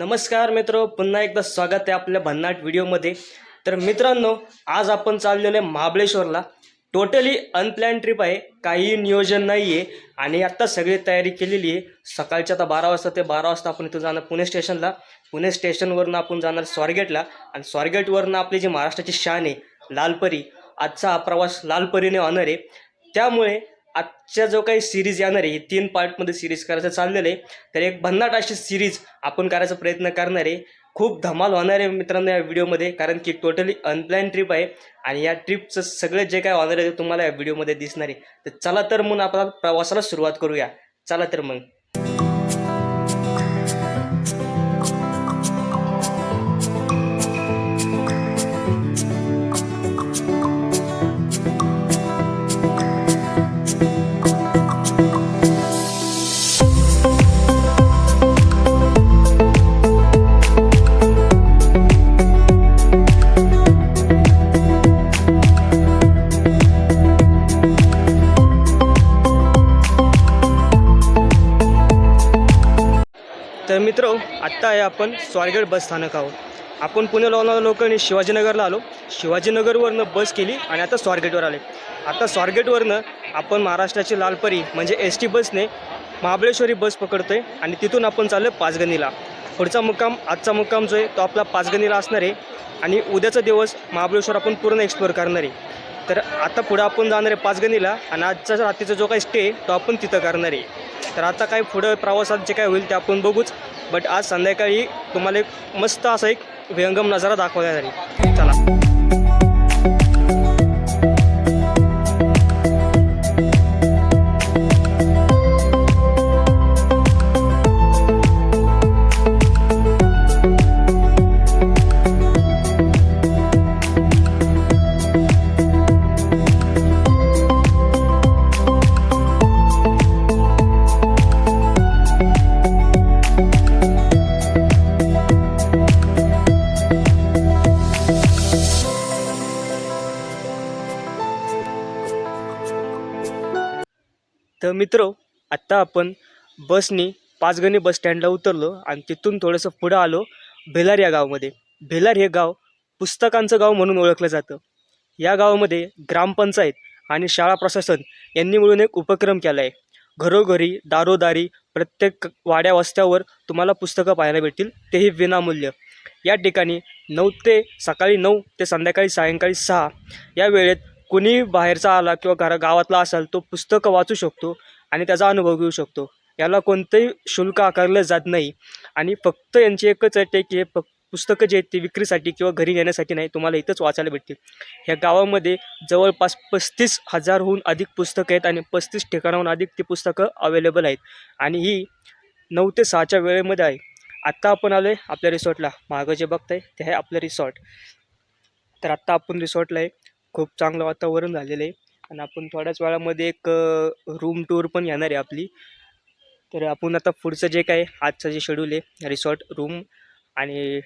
नमस्कार मित्र पुन्हा एकदा स्वागत आहे आपल्या भन्नाट व्हिडिओमध्ये. तर मित्रांनो आज आपण चाललेलो आहे महाबळेश्वरला. टोटली अनप्लॅन ट्रिप आहे काही नियोजन नाही आहे आणि आत्ता सगळी तयारी केलेली आहे. सकाळच्या आता बारा वाजता ते बारा वाजता आपण इथून जाणार पुणे स्टेशनला. पुणे स्टेशनवरनं आपण जाणार स्वारगेटला आणि स्वारगेटवरनं आपली जी महाराष्ट्राची शान आहे लालपरी. आजचा हा प्रवास लालपरीने होणार आहे. त्यामुळे आजच्या जो काही सिरीज येणार आहे ही तीन पार्टमध्ये सिरीज करायचं चाललेलं आहे. तर एक भन्नाट अशी सिरीज आपण करायचा प्रयत्न करणार आहे. खूप धमाल होणार आहे मित्रांनो या व्हिडिओमध्ये कारण की टोटली अनप्लॅन ट्रिप आहे. आणि या ट्रिपचं सगळं जे काय होणार आहे ते तुम्हाला या व्हिडिओमध्ये दिसणार आहे. तर चला तर मग आपला प्रवासाला सुरुवात करूया. चला तर मग. तर मित्र आत्ता आहे आपण स्वारगेट बस स्थानक आहोत. आपण पुणे लोणावळा लोकांनी शिवाजीनगरला आलो. शिवाजीनगरवरनं बस केली आणि आता स्वारगेटवर आले. आता स्वारगेटवरनं आपण महाराष्ट्राची लालपरी म्हणजे एस टी बसने महाबळेश्वरी बस पकडतो आहे आणि तिथून आपण चाललो पाचगणीला. पुढचा मुक्काम आजचा मुक्काम जो आहे तो आपला पाचगणीला असणार आहे. आणि उद्याचा दिवस महाबळेश्वर आपण पूर्ण एक्सप्लोअर करणार आहे. तर आता पुढं आपण जाणार आहे पाचगणीला आणि आजचा रात्रीचा जो काही स्टे तो आपण तिथं करणार आहे. तर आता काय पुढं प्रवासात जे काय होईल ते आपण बघूच. बट आज संध्याकाळी तुम्हाला एक मस्त असा एक विहंगम नजारा दाखवण्यात जाईल चला. तर मित्र आत्ता आपण बसनी पाचगणी बस स्टँडला उतरलो आणि तिथून थोडंसं पुढं आलो भेलार या गावामध्ये. भेलार हे गाव पुस्तकांचं गाव म्हणून ओळखलं जातं. या गावामध्ये ग्रामपंचायत आणि शाळा प्रशासन यांनी मिळून एक उपक्रम केला आहे घरोघरी दारोदारी प्रत्येक वाड्या वस्त्यावर तुम्हाला पुस्तकं पाहायला भेटतील तेही विनामूल्य. या ठिकाणी नऊ ते सकाळी नऊ ते संध्याकाळी सायंकाळी सहा या वेळेत कुणी बाहेरचा आला किंवा घरा गावातला असाल तो पुस्तकं वाचू शकतो आणि त्याचा अनुभव घेऊ शकतो. याला कोणतंही शुल्क आकारलं जात नाही. आणि फक्त यांची एकच अट आहे की हे प पुस्तकं जे आहेत ते विक्रीसाठी किंवा घरी नेण्यासाठी नाही तुम्हाला इथंच वाचायला भेटतील. ह्या गावामध्ये जवळपास पस्तीस हजारहून अधिक पुस्तकं आहेत आणि पस्तीस ठिकाणाहून अधिक ती पुस्तकं अवेलेबल आहेत. आणि ही नऊ ते सहाच्या वेळेमध्ये आहे. आत्ता आपण आलो आहे आपल्या रिसॉर्टला मागं जे बघताय ते आहे आपलं रिसॉर्ट तर आत्ता आपण रिसॉर्टला आहे. खूप चांगलं वातावरण झालेलं आहे. आणि आपण थोड्याच वेळामध्ये एक रूम टूर पण येणार आहे आपली. तर आपण आता पुढचं जे काय आजचं जे शेड्यूल आहे रिसॉर्ट रूम आणि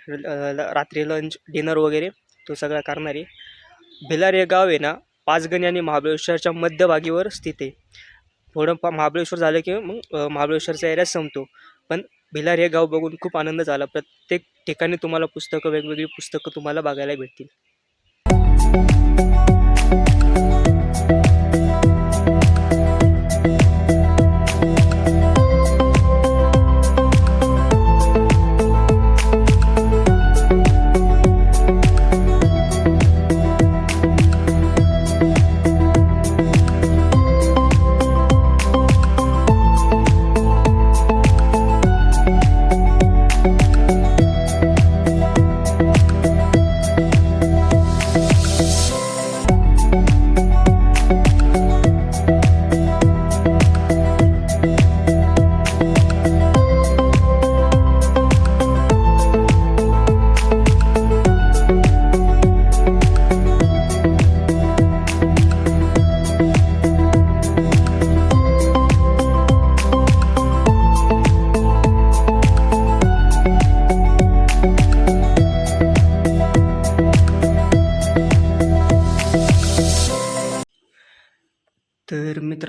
रात्री लंच डिनर वगैरे तो सगळा करणार आहे. भिलार हे गाव आहे ना पाचगणी आणि महाबळेश्वरच्या मध्यभागीवर स्थित आहे. थोडं पा महाबळेश्वर झालं की मग महाबळेश्वरचा एरिया संपतो. पण भिलार हे गाव बघून खूप आनंद झाला. प्रत्येक ठिकाणी तुम्हाला पुस्तकं वेगवेगळी पुस्तकं तुम्हाला बघायला भेटतील.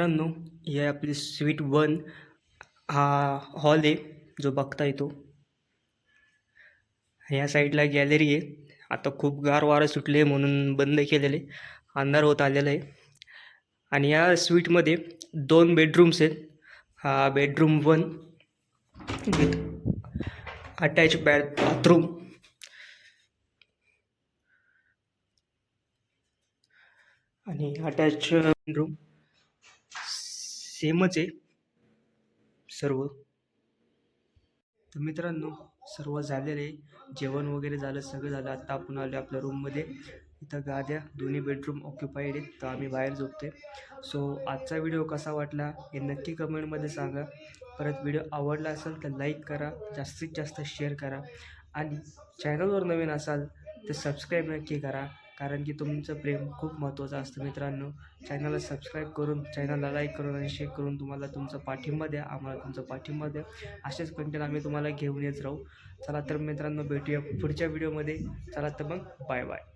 मित्रांनो ही आहे आपली स्वीट वन हा हॉल आहे जो बघता येतो ह्या साईडला गॅलरी आहे. आता खूप गार वारं सुटले म्हणून बंद केलेले अंधार होत आलेला आहे. आणि या स्वीटमध्ये दोन बेडरूम्स आहेत. हा bedroom one with attach bad bathroom आणि अटॅच बेडरूम सेमच आहे. सर्व. तर मित्रांनो सर्व झालेलं आहे. जेवण वगैरे झालं सगळं झालं. आत्ता आपण आलो आपल्या रूममध्ये इथं गाद्या दोन्ही बेडरूम ऑक्युपाईड आहेत. तर आम्ही बाहेर झोपते सो आजचा व्हिडिओ कसा वाटला हे नक्की कमेंटमध्ये सांगा. परत व्हिडिओ आवडला असेल तर लाईक करा. जास्तीत जास्त शेअर करा. आणि चॅनलवर नवीन असाल तर सबस्क्राईब नक्की करा. कारण की तुमचं प्रेम खूप महत्त्वाचं असतं मित्रांनो. चॅनलला सबस्क्राईब करून चॅनलला लाईक करून आणि शेअर करून तुम्हाला तुमचा पाठिंबा द्या आम्हाला तुमचा पाठिंबा द्या. असेच कंटेंट आम्ही तुम्हाला घेऊन येत राहू. चला तर मित्रांनो भेटूया पुढच्या व्हिडिओमध्ये चला तर मग बाय बाय